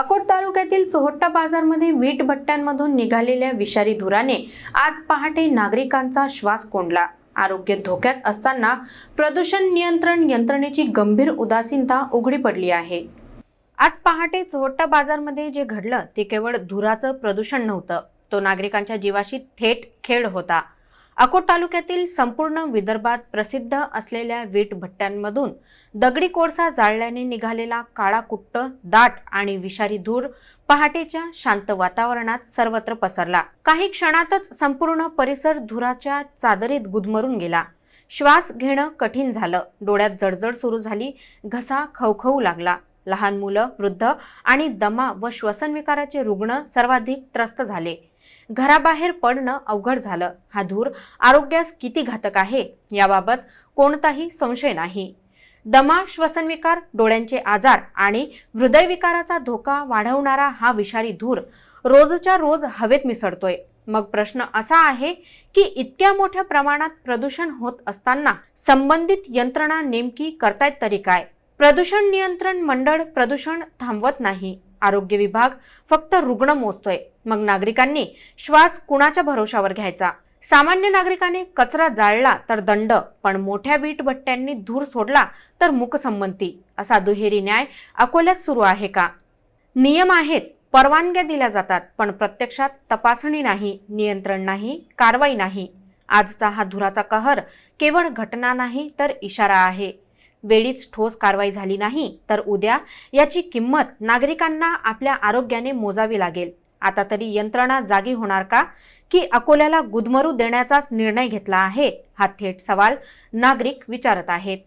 अकोट तालुक्यातील चोहट्टा बाजारमध्ये वीट भट्ट्यांमधून निघालेल्या विषारी धुराने आज पहाटे नागरिकांचा श्वास कोंडला. आरोग्य धोक्यात असताना प्रदूषण नियंत्रण यंत्रणेची गंभीर उदासीनता उघडी पडली आहे. आज पहाटे चोहट्टा बाजारमध्ये जे घडलं ते केवळ धुराचं प्रदूषण नव्हतं. तो नागरिकांच्या जीवाशी थेट खेळ होता. अकोट तालुक्यातील संपूर्ण विदर्भात प्रसिद्ध असलेल्या वीट भट्ट्यांमधून दगडी कोळसा जाळल्याने निघालेला काळा कुट्ट दाट आणि विषारी धूर पहाटेच्या शांत वातावरणात सर्वत्र पसरला. काही क्षणातच संपूर्ण परिसर धुराच्या चादरीत गुदमरून गेला. श्वास घेणं कठीण झालं. डोळ्यात जळजळ सुरू झाली. घसा खवखवू लागला. लहान मुलं वृद्ध आणि दमा व श्वसनविकाराचे रुग्ण सर्वाधिक त्रस्त झाले. घराबाहेर पडणं अवघड झालं. हा धूर आरोग्यास किती घातक आहे याबाबत कोणताही संशय नाही. दमा श्वसनविकार डोळ्यांचे आजार आणि हृदयविकाराचा धोका वाढवणारा हा विषारी धूर रोजच्या रोज हवेत मिसळतोय. मग प्रश्न असा आहे की इतक्या मोठ्या प्रमाणात प्रदूषण होत असताना संबंधित यंत्रणा नेमकी करतायत तरी काय? प्रदूषण नियंत्रण मंडळ प्रदूषण थांबवत नाही. आरोग्य विभाग फक्त रुग्ण मोजतोय. मग नागरिकांनी श्वास कुणाच्या भरोशावर घ्यायचा? सामान्य नागरिकाने कचरा जाळला तर दंड पण मोठ्या वीट भट्ट्यांनी धूर सोडला तर मूकसंमती असा दुहेरी न्याय अकोल्यात सुरू आहे का? नियम आहेत परवानग्या दिल्या जातात पण प्रत्यक्षात तपासणी नाही नियंत्रण नाही कारवाई नाही. आजचा हा धुराचा कहर केवळ घटना नाही तर इशारा आहे. वेळीच ठोस कारवाई झाली नाही तर उद्या याची किंमत नागरिकांना आपल्या आरोग्याने मोजावी लागेल. आता तरी यंत्रणा जागी होणार का? की अकोल्याला गुदमरू देण्याचाच निर्णय घेतला आहे? हा थेट सवाल नागरिक विचारत आहेत.